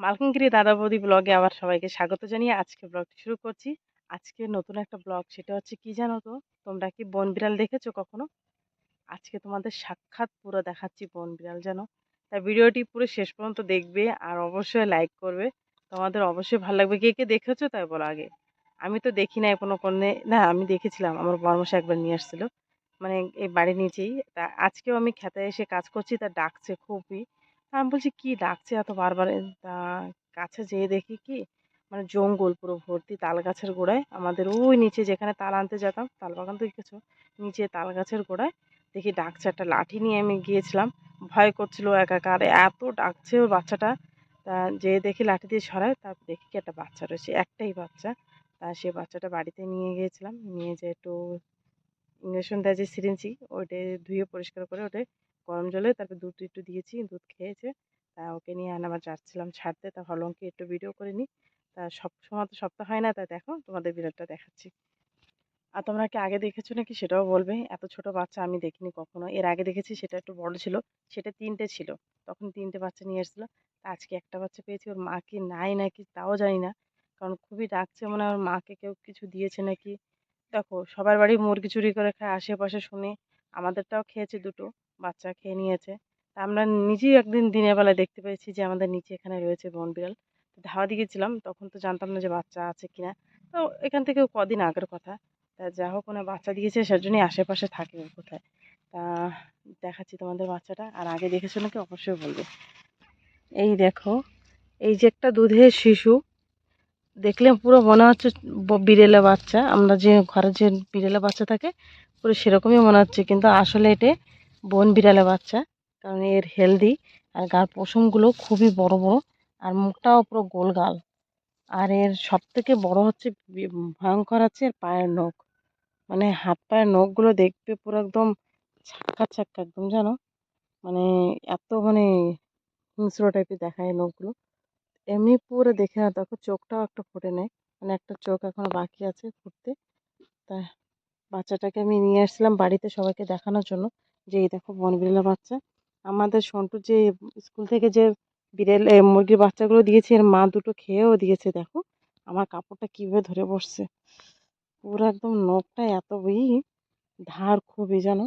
মালকানগিরি দাদা বৌদি ব্লগে আবার সবাইকে স্বাগত জানিয়ে আজকে ব্লগটি শুরু করছি। আজকে নতুন একটা ব্লগ, সেটা হচ্ছে কি জানো তো? তোমরা কি বন বিড়াল দেখেছ কখনো? আজকে তোমাদের সাক্ষাৎ পুরো দেখাচ্ছি বন বিড়াল জানো। তাই ভিডিওটি পুরো শেষ পর্যন্ত দেখবে আর অবশ্যই লাইক করবে। তোমাদের অবশ্যই ভালো লাগবে। কে কে দেখেছ তাই বলো আগে। আমি তো দেখি নাই কোনো কোনে না, আমি দেখেছিলাম। আমার বর্মশা একবার নিয়ে আসছিল। মানে এই বাড়ির নিচেই। তা আজকেও আমি খেতে এসে কাজ করছি। তা ডাকছে খুবই। আমি বলছি, কি ডাকছে এত বারবার? তা কাছে যেয়ে দেখি কি মানে জঙ্গল পুরো ভর্তি তাল গাছের গোড়ায়। আমাদের ওই নিচে যেখানে তাল আনতে যেতাম, তাল বাগান তো দেখেছ নিচে তাল গাছের গোড়ায়। দেখি ডাকছে একটা লাঠি নিয়ে আমি গিয়েছিলাম। ভয় করছিল একাকার এত ডাকছে ওর বাচ্চাটা। তা যে দেখি লাঠি দিয়ে সরায় তারপর দেখি কি একটা বাচ্চা রয়েছে, একটাই বাচ্চা। তা সে বাচ্চাটা বাড়িতে নিয়ে গিয়েছিলাম। নিয়ে যে একটু ইঞ্জেকশন দেয় যে সিরিঞ্জি ওইটা ধুয়ে পরিষ্কার করে ওটা গরম জলে তারপর দুধ একটু দিয়েছি, দুধ খেয়েছে। তা ওকে নিয়ে আবার যাচ্ছিলাম ছাড়তে। তা ভাবলাম কি একটু ভিডিও করে নিই। তা সব সময় তো সপ্তাহ হয় না তা দেখো তোমাদের বিড়ালটা দেখাচ্ছি। আর তোমরা কি আগে দেখেছ নাকি সেটাও বলবে। এত ছোট বাচ্চা আমি দেখিনি কখনো। এর আগে দেখেছি সেটা একটু বড় ছিল, সেটা তিনটে ছিল। তখন তিনটে বাচ্চা নিয়ে এসেছিল। আজকে একটা বাচ্চা পেয়েছি, ওর মা কি নাই নাকি তাও জানি না। কারণ খুবই ডাকছে মনে হয় ওর মাকে কেউ কিছু দিয়েছে নাকি। দেখো, সবার বাড়ি মুরগি চুরি করে খায়, আশেপাশে শুনি। আমাদেরটাও খেয়েছে দুটো। বাচ্চা খেয়ে নিয়েছে। তা আমরা নিজেই একদিন দিনের বেলায় দেখতে পেয়েছি যে আমাদের নিচে এখানে রয়েছে বন বিড়াল। তো ধাওয়া দিয়েছিলাম তখন তো জানতাম না যে বাচ্চা আছে কিনা। তো এখান থেকে কদিন আগের কথা। তা যা হোক ওনার বাচ্চা দিয়েছে, সেজন্যই আশেপাশে থাকে কোথায়। তা দেখাচ্ছি তোমাদের বাচ্চাটা, আর আগে দেখেছ নাকি অবশ্যই বলবে। এই দেখো, এই যে একটা দুধের শিশু, দেখলে পুরো মনে হচ্ছে বিড়েলে বাচ্চা। আমরা যে ঘরে যে বিড়েলে বাচ্চা থাকে, পুরো সেরকমই মনে হচ্ছে। কিন্তু আসলে এটা বন বিড়ালে বাচ্চা, কারণ এর হেলদি আর গার পশমগুলো খুবই বড় বড় আর মুখটাও পুরো গোল গাল আর এর সব থেকে বড় হচ্ছে ভয়ঙ্কর হচ্ছে এর পায়ের নখ। মানে হাত পায়ের নখগুলো দেখবে পুরো একদম ছাক্কা ছাক্কা একদম জানো? মানে এত মানে হিংস্র টাইপের দেখায় নখগুলো। এমনি পুরো দেখে না, দেখো চোখটাও একটা ফুটে নেয়। মানে একটা চোখ এখনও বাকি আছে ফুটতে। তা বাচ্চাটাকে আমি নিয়ে আসছিলাম বাড়িতে সবাইকে দেখানোর জন্য। যে এই দেখো বনবিড়ালের বাচ্চা। আমাদের সন্টু যে স্কুল থেকে যে বিড়াল মুরগির বাচ্চাগুলো দিয়েছে, এর মা দুটো খেয়েও দিয়েছে, দেখো। আমার কাপড়টা কীভাবে ধরে বসছে পুরো একদম নখটা এত ই ধার খুবই, জানো?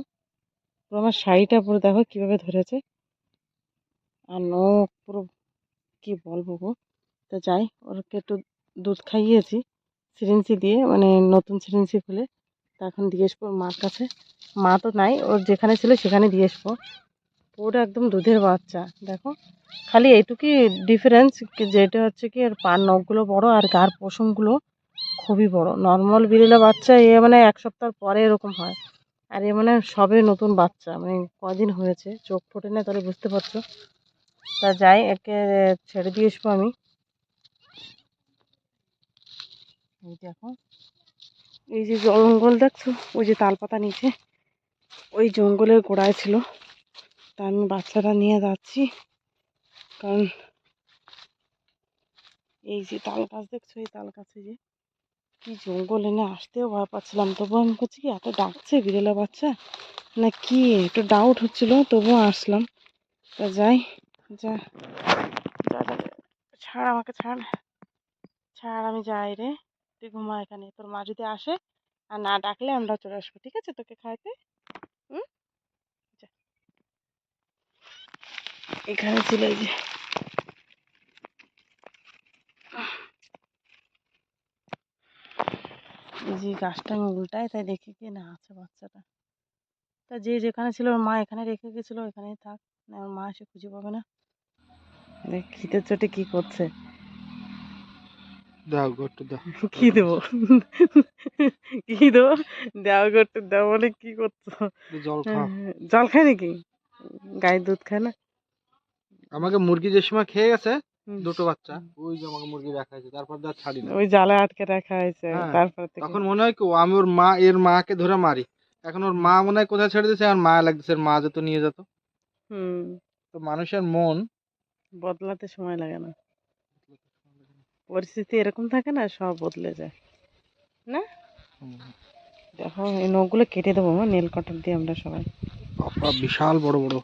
পুরো আমার শাড়িটা পুরো দেখো কীভাবে ধরেছে। আর নখ পুরো, কি বলব গো? তো যাই, ওরকে একটু দুধ খাইয়েছি সিরিঞ্জি দিয়ে মানে নতুন সিরিঞ্জি খুলে, তা এখন দিয়ে আসব মার কাছে। মা তো নাই, ওর যেখানে ছিল সেখানে দিয়ে আসব। পুরো একদম দুধের বাচ্চা, দেখো। খালি এইটুকুই ডিফারেন্স যেটা হচ্ছে কি এর পার নখগুলো বড় আর গার পশমগুলো খুবই বড়। নর্মাল বিড়েলে বাচ্চা এ মানে এক সপ্তাহ পরে এরকম হয়। আর এ মানে সবে নতুন বাচ্চা মানে কদিন হয়েছে, চোখ ফোটে না তাহলে বুঝতে পারছ। তা যাই, একে ছেড়ে দিয়ে আসব আমি। এই দেখো, এই যে জঙ্গল দেখছ, ওই যে তালপাতা নিচে। ওই জঙ্গলের গোড়ায় ছিল। তা আমি বাচ্চাটা নিয়ে যাচ্ছি। কারণ এই যে তাল গাছ দেখছ, এই তাল গাছে যে কি জঙ্গল, এনে আসতেও ভয় পাচ্ছিলাম। তবু আমি করছি কি, এত ডাকছে বিড়ালে বাচ্চা? না কি, একটু ডাউট হচ্ছিল, তবুও আসলাম। তা যাই, যা। ছাড় আমাকে, ছাড়। ছাড়, আমি যাই রে। তুই ঘুমা এখানে, তোর মা যদি আসে আর না ডাকলে আমরা চলে আসব, ঠিক আছে? তোকে খাইতে হুম যা। এখানে ছিল এই যে। যে গাছটা আমি উল্টাই তাই দেখি কি না আছে বাচ্চাটা। তা যে যেখানে ছিল ওর মা এখানে রেখে গেছিল এখানেই থাক না ওর মা এসে খুঁজে পাবে না। খিদের চোটে কি করছে। দাও গট্টু দাও। কি দেবো? কি দেবো? দেওয়া করতে দেওয়া বলে কি করছ? জল খাও। জল খায় নাকি? গায়ের দুধ খায় না? আমাকে মুরগি যে সময় খেয়ে গেছে। দুটো বাচ্চা ওই যে আমাকে মুরগি রাখা হয়েছে তারপর আর ছাড়ি না। ওই জালে আটকে রাখা হয়েছে হ্যাঁ, তারপর তখন মনে হয় কি আমি ওর মা এর মাকে ধরে মারি। এখন ওর মা মনে হয় কোথায় ছেড়ে দিয়েছে আর মা লাগতেছে মা যেত নিয়ে যেত। হুম। তো মানুষের মন বদলাতে সময় লাগে না। পরিস্থিতি এরকম থাকে না সব বদলে যায়। না? দেখো এই নখগুলো কেটে দেবো নেল কাটার দিয়ে আমরা সবাই। বাবা বিশাল বড় বড়।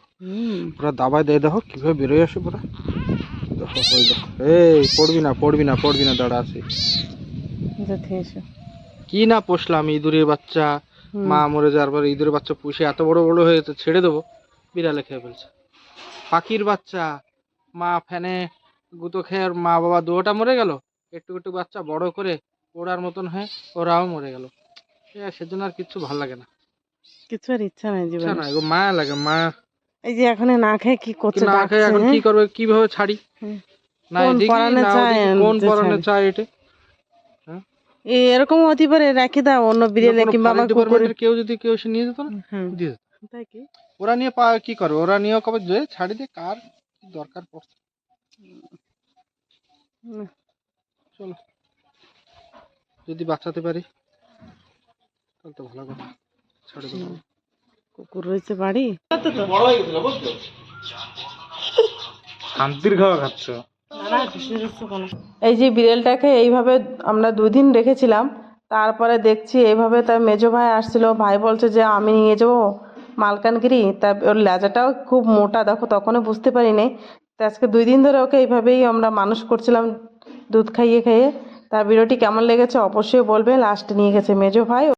পুরো দাবায় দিয়ে দেখো কীভাবে বেরোয় আসে পুরো। দেখো ওই দেখো এই পড়বি না পড়বি না পড়বি না দাঁড়া যেতে কি না পোষলাম ইঁদুরের বাচ্চা। মা মরে যাওয়ার পর ইঁদুরের বাচ্চা পুষে এত বড় বড় হয়েছে ছেড়ে দেবো। বিড়ালে খেয়ে ফেলছে। পাখির বাচ্চা মা ফ্যানে গুঁতো খেয়ে মা বাবা দুটোটা মরে গেল। একটু একটু বাচ্চা বড় করে ওড়ার মতন হয়ে ওরাও মরে গেল। সেজন্য আর কিচ্ছু ভালো লাগে না। কিছু আর ইচ্ছা নাই জীবনে। না মায়া লাগে মায়া এই যে এখন না খেয়ে কি করছে না খেয়ে এখন কি করবে কীভাবে ছাড়ি? না চায় কোন চায়? এটা? হ্যাঁ? এরকম হতে পারে রাখি দাও অন্য বিড়ালে কিংবা আমার কেউ যদি কেউ এসে নিয়ে যেত না? দিয়ে। তাই কি? ওরা নিয়ে পা কি করবে? ওরা নিয়েও কবে যে ছাড়ি দিয়ে কার দরকার পড়ছে? চলো। যদি বাঁচাতে পারি তাহলে তো ভালো কথা। কুকুর রয়েছে বাড়ি। বড় হয়ে গেছিল বুঝছ শান্তির খাওয়া খাচ্ছ এই যে বিড়ালটাকে এইভাবে আমরা দুদিন রেখেছিলাম তারপরে দেখছি এইভাবে তার মেজো ভাই আসছিল। ভাই বলছে যে আমি নিয়ে যাব মালকানগিরি। তা ওর লেজাটাও খুব মোটা দেখো তখনও বুঝতে পারিনি। তো আজকে দুই দিন ধরে ওকে এইভাবেই আমরা মানুষ করছিলাম দুধ খাইয়ে খাইয়ে। তার ভিডিওটি কেমন লেগেছে অবশ্যই বলবে। লাস্ট নিয়ে গেছে মেজো ভাই।